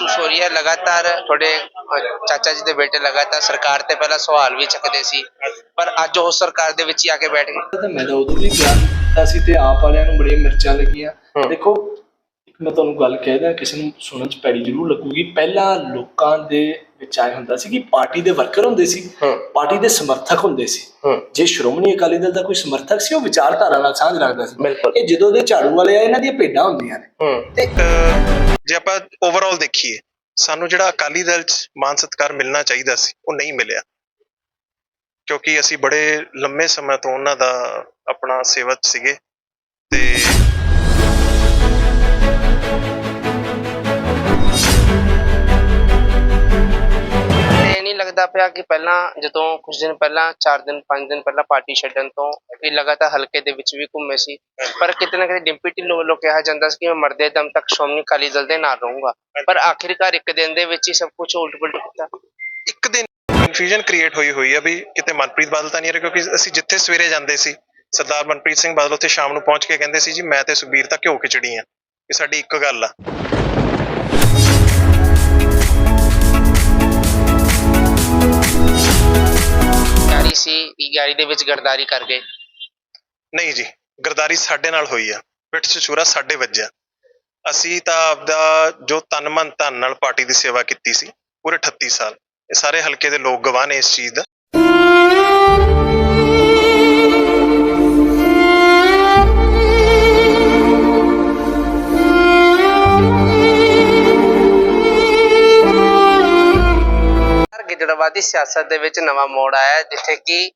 ਮਹਿਸੂਸ ਹੋ ਰਹੀ ਹੈ ਲਗਾਤਾਰ ਤੁਹਾਡੇ ਅਹ, ਚਾਚਾ ਜੀ ਦੇ ਬੇਟੇ ਲਗਾਤਾਰ ਸਰਕਾਰ ਤੇ ਪਹਿਲਾਂ ਸਵਾਲ ਵੀ ਚੱਕਦੇ ਸੀ ਪਰ ਅੱਜ ਉਹ ਸਰਕਾਰ ਦੇ ਵਿੱਚ ਹੀ ਆ ਕੇ ਬੈਠ ਗਏ ਤਾਂ ਮੈਂ ਤਾਂ ਉਦੋਂ ਵੀ ਬਿਆਨ ਕੀਤਾ ਸੀ ਤੇ ਆਪ ਵਾਲਿਆਂ ਨੂੰ ਬੜੀਆਂ ਮਿਰਚਾਂ ਲੱਗੀਆਂ ਹਮ। ਦੇਖੋ ਇੱਕ ਮੈਂ ਤੁਹਾਨੂੰ ਗੱਲ ਕਹਿਦਾ ਕਿਸੇ ਨੂੰ ਸੁਣਨ ਚ ਪੈੜੀ ਜ਼ਰੂਰ ਲੱਗੂਗੀ ਪਹਿਲਾਂ ਲੋਕਾਂ ਦੇ ਵਿੱਚ ਆਏ ਹੁੰਦਾ ਸੀ ਕਿ ਪਾਰਟੀ ਦੇ ਵਰਕਰ ਹੁੰਦੇ ਸੀ ਹਮ। ਪਾਰਟੀ ਦੇ ਸਮਰਥਕ ਹੁੰਦੇ ਸੀ ਹਮ। ਜੇ ਸ਼੍ਰੋਮਣੀ ਅਕਾਲੀ ਦਲ ਦਾ ਕੋਈ ਸਮਰਥਕ ਸੀ ਉਹ ਵਿਚਾਰਧਾਰਾ ਨਾਲ ਸਾਂਝ ਰੱਖਦਾ ਸੀ ਬਿਲਕੁਲ। ਇਹ ਜਦੋਂ ਦੇ ਝਾੜੂ ਵਾਲੇ ਆਏ ਇਹਨਾਂ ਦੀਆਂ ਭੇਡਾਂ ਹੁੰਦੀਆਂ ਨੇ ਹੂੰ ਤੇ ਜੇ ਆਪਾਂ ਓਵਰਆਲ ਦੇਖੀਏ, ਸਾਨੂੰ ਜਿਹੜਾ ਅਕਾਲੀ ਦਲ ਚ ਮਾਨ ਸਤਿਕਾਰ ਮਿਲਣਾ ਚਾਹੀਦਾ ਸੀ, ਉਹ ਨਹੀਂ ਮਿਲਿਆ। ਕਿਉਂਕਿ ਅਸੀਂ ਬੜੇ ਲੰਮੇ ਸਮੇਂ ਤੋਂ ਉਹਨਾਂ ਦਾ ਆਪਣਾ ਸੇਵਕ ਸੀਗੇ ਤੇ ਲੱਗਦਾ ਪਿਆ ਕਿ ਪਹਿਲਾਂ ਜਦੋਂ ਕੁਝ ਦਿਨ ਪਹਿਲਾਂ 4 ਦਿਨ 5 ਦਿਨ ਪਹਿਲਾਂ ਪਾਰਟੀ ਛੱਡਣ ਤੋਂ ਇਹ ਲਗਾਤਾਰ ਹਲਕੇ ਦੇ ਵਿੱਚ ਵੀ ਘੁੰਮੇ ਸੀ। ਪਰ ਕਿਤੇ ਨਾ ਕਿਤੇ ਡਿੰਪੀ ਢਿੱਲੋਂ ਵੱਲੋਂ ਕਿਹਾ ਜਾਂਦਾ ਸੀ ਕਿ ਮੈਂ ਮਰਦੇ ਦਮ ਤੱਕ ਸ਼੍ਰੋਮਣੀ ਅਕਾਲੀ ਦਲ ਦੇ ਨਾਲ ਰਹੂੰਗਾ। ਪਰ ਆਖਿਰਕਾਰ ਇੱਕ ਦਿਨ ਦੇ ਵਿੱਚ ਹੀ ਸਭ ਕੁਝ ਉਲਟ ਪੁਲਟ ਕੀਤਾ। ਇੱਕ ਦਿਨ ਕਨਫਿਊਜ਼ਨ ਕ੍ਰੀਏਟ ਹੋਈ ਹੋਈ ਹੈ ਵੀ ਕਿਤੇ ਮਨਪ੍ਰੀਤ ਬਾਦਲ ਤਾਂ ਨਹੀਂ ਆ ਰਿਹਾ, ਕਿਉਂਕਿ ਅਸੀਂ ਜਿੱਥੇ ਸਵੇਰੇ ਜਾਂਦੇ ਸੀ, ਸਰਦਾਰ ਮਨਪ੍ਰੀਤ ਸਿੰਘ ਬਾਦਲ ਉੱਥੇ ਸ਼ਾਮ ਨੂੰ ਪਹੁੰਚ ਕੇ ਕਹਿੰਦੇ ਸੀ, ਜੀ, ਮੈਂ ਤੇ ਸੁਬੀਰ ਤਾਂ ਘਿਓ ਖਿਚੜੀ ਆ। ਇਹ ਸਾਡੀ ਇੱਕ ਗੱਲ ਆ। ਯਾਰੀ ਸੀ ਯਾਰੀ ਦੇ ਵਿੱਚ ਗਰਦਾਰੀ ਕਰ ਗਏ? ਨਹੀਂ ਜੀ, ਗਰਦਾਰੀ ਸਾਡੇ ਨਾਲ ਹੋਈ ਆ। ਪਿੱਠ 'ਚ ਛੁਰਾ ਸਾਡੇ ਵੱਜਿਆ। ਅਸੀਂ ਤਾਂ ਆਪਦਾ ਜੋ ਤਨ ਮਨ ਧਨ ਨਾਲ ਪਾਰਟੀ ਦੀ ਸੇਵਾ ਕੀਤੀ ਸੀ, ਪੂਰੇ 38 ਸਾਲ। ਇਹ ਸਾਰੇ ਹਲਕੇ ਦੇ ਲੋਕ ਗਵਾਹ ਨੇ ਇਸ ਚੀਜ਼ ਦਾ। ਗਿੱਦੜਵਾਦੀ ਸਿਆਸਤ ਦੇ ਵਿੱਚ ਨਵਾਂ ਮੋੜ ਆਇਆ ਜਿੱਥੇ ਕਿ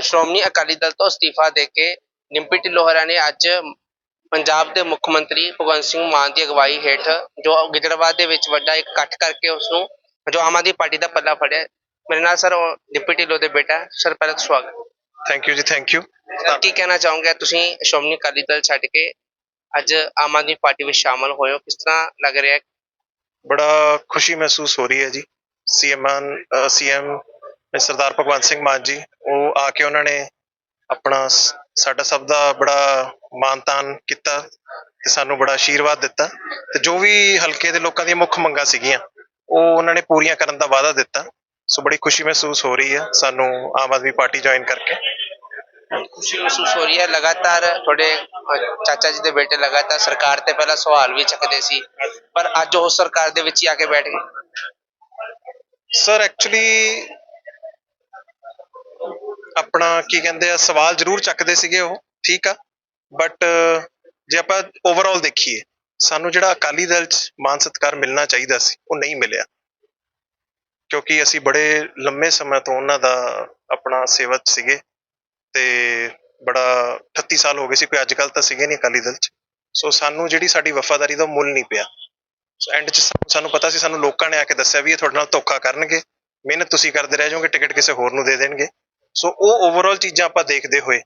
ਸ਼੍ਰੋਮਣੀ ਅਕਾਲੀ ਦਲ ਤੋਂ ਅਸਤੀਫਾ ਦੇ ਕੇ ਡਿੰਪੀ ਢਿੱਲੋਂ ਨੇ ਅੱਜ ਪੰਜਾਬ ਦੇ ਮੁੱਖ ਮੰਤਰੀ ਭਗਵੰਤ ਸਿੰਘ ਮਾਨ ਦੀ ਅਗਵਾਈ ਹੇਠ ਜੋ ਗਿੱਦੜਬਾਦ ਦੇ ਵਿੱਚ ਵੱਡਾ ਇੱਕ ਇਕੱਠ ਕਰਕੇ ਉਸ ਨੂੰ ਜੋ ਆਮ ਆਦਮੀ ਪਾਰਟੀ ਦਾ ਪੱਲਾ ਫੜਿਆ ਮੇਰੇ ਨਾਲ ਸਰ ਉਹ ਡਿੰਪੀ ਢਿੱਲੋਂ ਦੇ ਬੇਟਾ ਸਰ ਪਹਿਲਾਂ ਸਵਾਗਤ ਥੈਂਕ ਯੂ ਜੀ ਥੈਂਕ ਯੂ ਸਰ ਕੀ ਕਹਿਣਾ ਚਾਹੋਗੇ? ਤੁਸੀਂ ਸ਼੍ਰੋਮਣੀ ਅਕਾਲੀ ਦਲ ਛੱਡ ਕੇ ਅੱਜ ਆਮ ਆਦਮੀ ਪਾਰਟੀ ਵਿੱਚ ਸ਼ਾਮਲ ਹੋਏ ਹੋ। ਕਿਸ ਤਰ੍ਹਾਂ ਲੱਗ ਰਿਹਾ ਹੈ? ਬੜਾ ਖੁਸ਼ੀ ਮਹਿਸੂਸ ਹੋ ਰਹੀ ਹੈ ਜੀ। ਸੀਐਮ ਸੀਐਮ ਸਰਦਾਰ ਭਗਵੰਤ ਸਿੰਘ ਮਾਨ ਜੀ, ਉਹ ਆ ਕੇ ਉਹਨਾਂ ਨੇ ਆਪਣਾ ਸਾਡਾ ਸਭ ਦਾ ਬੜਾ ਮਾਨਤਾਨ ਕੀਤਾ ਤੇ ਸਾਨੂੰ ਬੜਾ ਆਸ਼ੀਰਵਾਦ ਦਿੱਤਾ ਤੇ ਜੋ ਵੀ ਹਲਕੇ ਦੇ ਲੋਕਾਂ ਦੀਆਂ ਮੁੱਖ ਮੰਗਾਂ ਸੀਗੀਆਂ, ਉਹ ਉਹਨਾਂ ਨੇ ਪੂਰੀਆਂ ਕਰਨ ਦਾ ਵਾਅਦਾ ਦਿੱਤਾ। ਸੋ ਬੜੀ ਖੁਸ਼ੀ ਮਹਿਸੂਸ ਹੋ ਰਹੀ ਹੈ ਸਾਨੂੰ ਆਮ ਆਦਮੀ ਪਾਰਟੀ ਜੁਆਇਨ ਕਰਕੇ। ਖੁਸ਼ੀ ਮਹਿਸੂਸ ਹੋ ਰਹੀ ਹੈ। ਲਗਾਤਾਰ ਤੁਹਾਡੇ ਚਾਚਾ ਜੀ ਦੇ ਬੇਟੇ ਲਗਾਤਾਰ ਸਰਕਾਰ ਤੇ ਪਹਿਲਾਂ ਸਵਾਲ ਵੀ ਚੱਕਦੇ ਸੀ, ਪਰ ਅੱਜ ਉਹ ਸਰਕਾਰ ਦੇ ਵਿੱਚ ਹੀ ਆ ਕੇ ਬੈਠ ਗਏ। ਸਰ ਐਕਚੁਅਲੀ ਆਪਣਾ ਕੀ ਕਹਿੰਦੇ ਆ, ਸਵਾਲ ਜ਼ਰੂਰ ਚੱਕਦੇ ਸੀਗੇ ਉਹ, ਠੀਕ ਆ? ਬਟ ਜੇ ਆਪਾਂ ਓਵਰਆਲ ਦੇਖੀਏ, ਸਾਨੂੰ ਜਿਹੜਾ ਅਕਾਲੀ ਦਲ ਚ ਮਾਨ ਸਤਿਕਾਰ ਮਿਲਣਾ ਚਾਹੀਦਾ ਸੀ, ਉਹ ਨਹੀਂ ਮਿਲਿਆ। ਕਿਉਂਕਿ ਅਸੀਂ ਬੜੇ ਲੰਮੇ ਸਮੇਂ ਤੋਂ ਉਹਨਾਂ ਦਾ ਆਪਣਾ ਸੇਵਕ ਸੀਗੇ ਤੇ ਬੜਾ 38 ਸਾਲ ਹੋ ਗਏ ਸੀ, ਕੋਈ ਅੱਜ ਕੱਲ ਤਾਂ ਸੀਗੇ ਨਹੀਂ ਅਕਾਲੀ ਦਲ ਚ। ਸੋ ਸਾਨੂੰ ਜਿਹੜੀ ਸਾਡੀ ਵਫਾਦਾਰੀ ਦਾ ਉਹ ਮੁੱਲ ਨਹੀਂ ਪਿਆ। ਐਂਡ ਚ ਸਾਨੂੰ- ਪਤਾ ਸੀ ਸਾਨੂੰ ਲੋਕਾਂ ਨੇ ਆ ਕੇ ਦੱਸਿਆ ਵੀ ਇਹ ਤੁਹਾਡੇ ਨਾਲ ਧੋਖਾ ਕਰਨਗੇ। ਮਿਹਨਤ ਤੁਸੀਂ ਕਰਦੇ ਰਹਿ ਜਾਓਗੇ ਟਿਕਟ ਕਿਸੇ ਹੋਰ ਨੂੰ ਦੇ ਦੇਣਗੇ। ਸੋ ਉਹ ਓਵਰਆਲ ਚੀਜ਼ਾਂ ਆਪਾਂ ਦੇਖਦੇ ਹੋਏ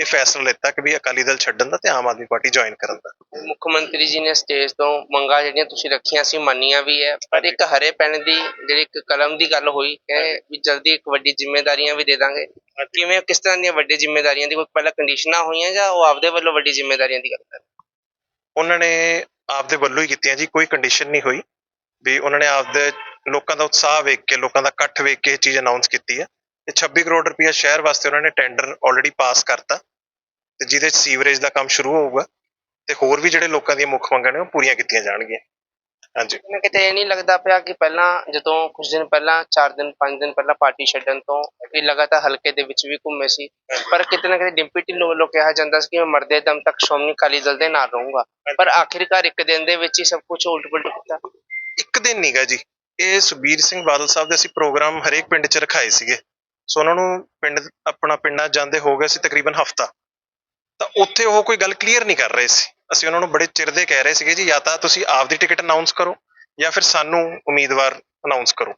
ਇਹ ਫੈਸਲਾ ਲਿੱਤਾ ਕਿ ਵੀ ਅਕਾਲੀ ਦਲ ਛੱਡਣ ਦਾ ਤੇ ਆਮ ਆਦਮੀ ਪਾਰਟੀ ਜੁਆਇਨ ਕਰਨ ਦਾ। ਮੁੱਖ ਮੰਤਰੀ ਜੀ ਨੇ ਸਟੇਜ ਤੋਂ ਮੰਗਾਂ ਜਿਹੜੀਆਂ ਤੁਸੀਂ ਰੱਖੀਆਂ ਸੀ ਮੰਨੀਆਂ ਵੀ ਹੈ। ਪਰ ਇੱਕ ਹਰੇ ਪੈਨ ਦੀ ਜਿਹੜੀ ਇੱਕ ਕਲਮ ਦੀ ਗੱਲ ਹੋਈ ਕਿ ਵੀ ਜਲਦੀ ਇੱਕ ਵੱਡੀ ਜ਼ਿੰਮੇਵਾਰੀਆਂ ਵੀ ਦੇ ਦਾਂਗੇ। ਕਿਵੇਂ ਕਿਸ ਤਰ੍ਹਾਂ ਦੀਆਂ ਵੱਡੀ ਜ਼ਿੰਮੇਵਾਰੀਆਂ ਦੀ ਕੋਈ ਪਹਿਲਾਂ ਕੰਡੀਸ਼ਨਾਂ ਹੋਈਆਂ ਜਾਂ ਉਹ ਆਪਦੇ ਵੱਲੋਂ ਵੱਡੀ ਜ਼ਿੰਮੇਵਾਰੀਆਂ ਦੀ ਗੱਲ ਕਰ? ਉਹਨਾਂ ਨੇ ਆਪਦੇ ਵੱਲੋਂ ਹੀ ਕੀਤੀਆਂ ਜੀ, ਕੋਈ ਕੰਡੀਸ਼ਨ ਨਹੀਂ ਹੋਈ ਵੀ ਉਹਨਾਂ ਨੇ ਆਪਦੇ ਲੋਕਾਂ ਦਾ ਉਤਸ਼ਾਹ ਵੇਖ ਕੇ, ਲੋਕਾਂ ਦਾ ਇਕੱਠ ਵੇਖ ਕੇ ਇਹ ਚੀਜ਼ ਅਨਾਉਂਸ ਕੀਤੀ ਹੈ। ਤੇ 26 ਕਰੋੜ ਰੁਪਇਆ ਸ਼ਹਿਰ ਵਾਸਤੇ ਉਹਨਾਂ ਨੇ ਟੈਂਡਰ ਆਲਰੇਡੀ ਪਾਸ ਕਰਤਾ ਤੇ ਜਿਹਦੇ ਚ ਸੀਵਰੇਜ ਦਾ ਕੰਮ ਸ਼ੁਰੂ ਹੋਊਗਾ ਤੇ ਹੋਰ ਵੀ ਜਿਹੜੇ ਲੋਕਾਂ ਦੀਆਂ ਮੁੱਖ ਮੰਗਾਂ ਨੇ ਉਹ ਪੂਰੀਆਂ ਕੀਤੀਆਂ ਜਾਣਗੀਆਂ। ਹਾਂਜੀ। ਕਿਤੇ ਨਾ ਕਿਤੇ ਇਹ ਨਹੀਂ ਲੱਗਦਾ ਪਿਆ ਕਿ ਪਹਿਲਾਂ ਜਦੋਂ ਕੁਝ ਦਿਨ ਪਹਿਲਾਂ 4 ਦਿਨ 5 ਦਿਨ ਪਹਿਲਾਂ ਪਾਰਟੀ ਛੱਡਣ ਤੋਂ ਇਹ ਲਗਾਤਾਰ ਹਲਕੇ ਦੇ ਵਿੱਚ ਵੀ ਘੁੰਮੇ ਸੀ। ਪਰ ਕਿਤੇ ਨਾ ਕਿਤੇ ਡਿੰਪੀ ਢਿੱਲੋਂ ਵੱਲੋਂ ਕਿਹਾ ਜਾਂਦਾ ਸੀ ਕਿ ਮੈਂ ਮਰਦੇ ਦਮ ਤੱਕ ਸ਼੍ਰੋਮਣੀ ਅਕਾਲੀ ਦਲ ਦੇ ਨਾਲ ਰਹੂੰਗਾ। ਪਰ ਆਖਿਰਕਾਰ ਇੱਕ ਦਿਨ ਦੇ ਵਿੱਚ ਹੀ ਸਭ ਕੁਝ ਉਲਟ ਪੁਲਟ ਕੀਤਾ। ਇੱਕ ਦਿਨ ਨਹੀਂਗਾ ਜੀ। ਇਹ ਸੁਬੀਰ ਸਿੰਘ ਬਾਦਲ ਸਾਹਿਬ ਦੇ ਅਸੀਂ ਪ੍ਰੋਗਰਾਮ ਹਰੇਕ ਪਿੰਡ 'ਚ ਰਖਾਏ ਸੀਗੇ। ਸੋ ਉਹਨਾਂ ਨੂੰ ਪਿੰਡ ਆਪਣਾ ਪਿੰਡਾਂ ਜਾਂਦੇ ਹੋ ਗਏ ਸੀ ਤਕਰੀਬਨ ਹਫਤਾ। ਤਾਂ ਉੱਥੇ ਉਹ ਕੋਈ ਗੱਲ ਕਲੀਅਰ ਨਹੀਂ ਕਰ ਰਹੇ ਸੀ। ਅਸੀਂ ਉਹਨਾਂ ਨੂੰ ਬੜੇ ਚਿਰ ਦੇ ਕਹਿ ਰਹੇ ਸੀਗੇ ਜੀ, ਜਾਂ ਤਾਂ ਤੁਸੀਂ ਆਪਦੀ ਟਿਕਟ ਅਨਾਉਂਸ ਕਰੋ, ਜਾਂ ਫਿਰ ਸਾਨੂੰ ਉਮੀਦਵਾਰ ਅਨਾਉਂਸ ਕਰੋ।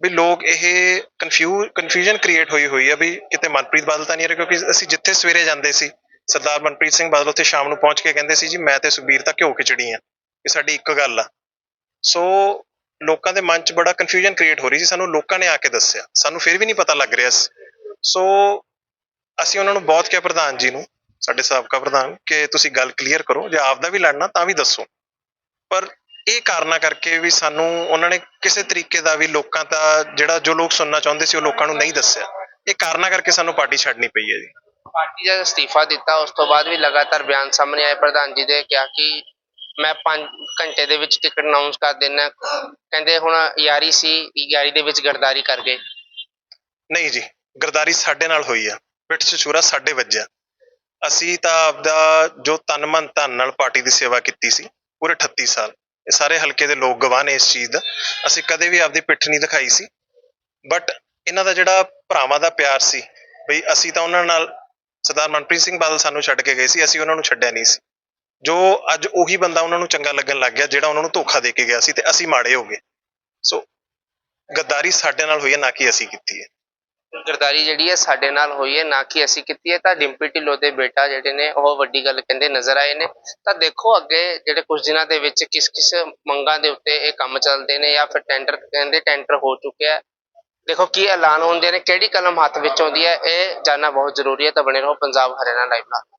ਵੀ ਲੋਕ ਇਹ ਕਨਫਿਊ ਕਨਫਿਊਜ਼ਨ ਕ੍ਰੀਏਟ ਹੋਈ ਹੋਈ ਆ ਵੀ ਕਿਤੇ ਮਨਪ੍ਰੀਤ ਬਾਦਲ ਤਾਂ ਨਹੀਂ ਆ ਰਿਹਾ, ਕਿਉਂਕਿ ਅਸੀਂ ਜਿੱਥੇ ਸਵੇਰੇ ਜਾਂਦੇ ਸੀ, ਸਰਦਾਰ ਮਨਪ੍ਰੀਤ ਸਿੰਘ ਬਾਦਲ ਉੱਥੇ ਸ਼ਾਮ ਨੂੰ ਪਹੁੰਚ ਕੇ ਕਹਿੰਦੇ ਸੀ ਜੀ, ਮੈਂ ਤੇ ਸੁਬੀਰ ਤਾਂ ਘਿਓ ਖਿਚੜੀ ਆ ਇਹ ਸਾਡੀ ਇੱਕ ਗੱਲ ਆ। ਸੋ ਲੋਕਾਂ ਦੇ ਮਨ 'ਚ ਬੜਾ ਕਨਫਿਊਜ਼ਨ ਕ੍ਰੀਏਟ ਹੋ ਰਹੀ ਸੀ, ਸਾਨੂੰ ਲੋਕਾਂ ਨੇ ਆ ਕੇ ਦੱਸਿਆ, ਸਾਨੂੰ ਫਿਰ ਵੀ ਨਹੀਂ ਪਤਾ ਲੱਗ ਰਿਹਾ ਸੀ। ਸੋ ਅਸੀਂ ਉਹਨਾਂ ਨੂੰ ਬਹੁਤ ਕਿਹਾ ਪ੍ਰਧਾਨ ਜੀ ਨੂੰ ਸਾਡੇ ਸਾਬਕਾ ਪ੍ਰਧਾਨ ਕਿ ਤੁਸੀਂ ਗੱਲ ਕਲੀਅਰ ਕਰੋ ਜੇ ਆਪਦਾ ਵੀ ਲੜਨਾ ਤਾਂ ਵੀ ਦੱਸੋ। ਪਰ ਇਹ ਕਾਰਨਾਂ ਕਰਕੇ ਵੀ ਸਾਨੂੰ ਉਹਨਾਂ ਨੇ ਕਿਸੇ ਤਰੀਕੇ ਦਾ ਵੀ ਲੋਕਾਂ ਦਾ ਜਿਹੜਾ ਜੋ ਲੋਕ ਸੁਣਨਾ ਚਾਹੁੰਦੇ ਸੀ ਉਹ ਲੋਕਾਂ ਨੂੰ ਨਹੀਂ ਦੱਸਿਆ। ਇਹ ਕਾਰਨਾਂ ਕਰਕੇ ਸਾਨੂੰ ਪਾਰਟੀ ਛੱਡਣੀ ਪਈ ਹੈ ਜੀ। ਪਾਰਟੀ ਜਦ ਅਸਤੀਫਾ ਦਿੱਤਾ ਉਸ ਤੋਂ ਬਾਅਦ ਵੀ ਲਗਾਤਾਰ ਬਿਆਨ ਸਾਹਮਣੇ ਆਏ। ਪ੍ਰਧਾਨ ਜੀ ਦੇ ਕਿਹਾ ਕਿ ਮੈਂ 5 ਘੰਟੇ ਦੇ ਵਿੱਚ ਟਿਕਟ ਅਨਾਉਂਸ ਕਰ ਦੇਣਾ ਕਹਿੰਦੇ ਹੁਣ ਯਾਰੀ ਸੀ ਯਾਰੀ ਦੇ ਵਿੱਚ ਗਰਦਾਰੀ ਕਰ ਗਏ। ਨਹੀਂ ਜੀ ਗਰਦਾਰੀ ਸਾਡੇ ਨਾਲ ਹੋਈ ਆ। ਪਿੱਠ 'ਚ ਛੁਰਾ ਸਾਡੇ ਵੱਜਿਆ। ਅਸੀਂ ਤਾਂ ਆਪਦਾ ਜੋ ਤਨ ਮਨ ਧਨ ਨਾਲ ਪਾਰਟੀ ਦੀ ਸੇਵਾ ਕੀਤੀ ਸੀ, ਪੂਰੇ 38 ਸਾਲ। ਇਹ ਸਾਰੇ ਹਲਕੇ ਦੇ ਲੋਕ ਗਵਾਹ ਨੇ ਇਸ ਚੀਜ਼ ਦਾ। ਅਸੀਂ ਕਦੇ ਵੀ ਆਪਦੀ ਪਿੱਠ ਨਹੀਂ ਦਿਖਾਈ ਸੀ। ਬਟ ਇਹਨਾਂ ਦਾ ਜਿਹੜਾ ਭਰਾਵਾਂ ਦਾ ਪਿਆਰ ਸੀ, ਬਈ ਅਸੀਂ ਤਾਂ ਉਹਨਾਂ ਨਾਲ, ਸਰਦਾਰ ਮਨਪ੍ਰੀਤ ਸਿੰਘ ਬਾਦਲ ਸਾਨੂੰ ਛੱਡ ਕੇ ਗਏ ਸੀ, ਅਸੀਂ ਉਹਨਾਂ ਨੂੰ ਛੱਡਿਆ ਨਹੀਂ ਸੀ। ਜੋ ਅੱਜ ਉਹੀ ਬੰਦਾ ਉਹਨਾਂ ਨੂੰ ਚੰਗਾ ਲੱਗਣ ਲੱਗ ਗਿਆ, ਜਿਹੜਾ ਉਹਨਾਂ ਨੂੰ ਧੋਖਾ ਦੇ ਕੇ ਗਿਆ ਸੀ, ਤੇ ਅਸੀਂ ਮਾੜੇ ਹੋ ਗਏ। ਸੋ ਗੱਦਾਰੀ ਸਾਡੇ ਨਾਲ ਹੋਈ ਹੈ, ਨਾ ਕਿ ਅਸੀਂ ਕੀਤੀ ਹੈ। ਗਰਦਾਰੀ ਜਿਹੜੀ ਹੈ ਸਾਡੇ ਨਾਲ ਹੋਈ ਹੈ, ਨਾ ਕਿ ਅਸੀਂ ਕੀਤੀ ਹੈ। ਤਾਂ ਡਿੰਪੀ ਢਿੱਲੋਂ ਦੇ ਬੇਟਾ ਜਿਹੜੇ ਨੇ, ਉਹ ਵੱਡੀ ਗੱਲ ਕਹਿੰਦੇ ਨਜ਼ਰ ਆਏ ਨੇ। ਤਾਂ ਦੇਖੋ ਅੱਗੇ ਜਿਹੜੇ ਕੁਝ ਦਿਨਾਂ ਦੇ ਵਿੱਚ ਕਿਸ ਕਿਸ ਮੰਗਾਂ ਦੇ ਉੱਤੇ ਇਹ ਕੰਮ ਚੱਲਦੇ ਨੇ ਜਾਂ ਫਿਰ ਟੈਂਡਰ ਕਹਿੰਦੇ ਟੈਂਡਰ ਹੋ ਚੁੱਕਿਆ ਹੈ। ਦੇਖੋ ਕੀ ਐਲਾਨ ਹੁੰਦੇ ਨੇ, ਕਿਹੜੀ ਕਲਮ ਹੱਥ ਵਿੱਚ ਆਉਂਦੀ ਹੈ, ਇਹ ਜਾਨਣਾ ਬਹੁਤ ਜ਼ਰੂਰੀ ਹੈ। ਤਾਂ ਬਣੇ ਰਹੋ ਪੰਜਾਬ ਹਰਿਆਣਾ ਲਾਈਵ ਨਾਲ।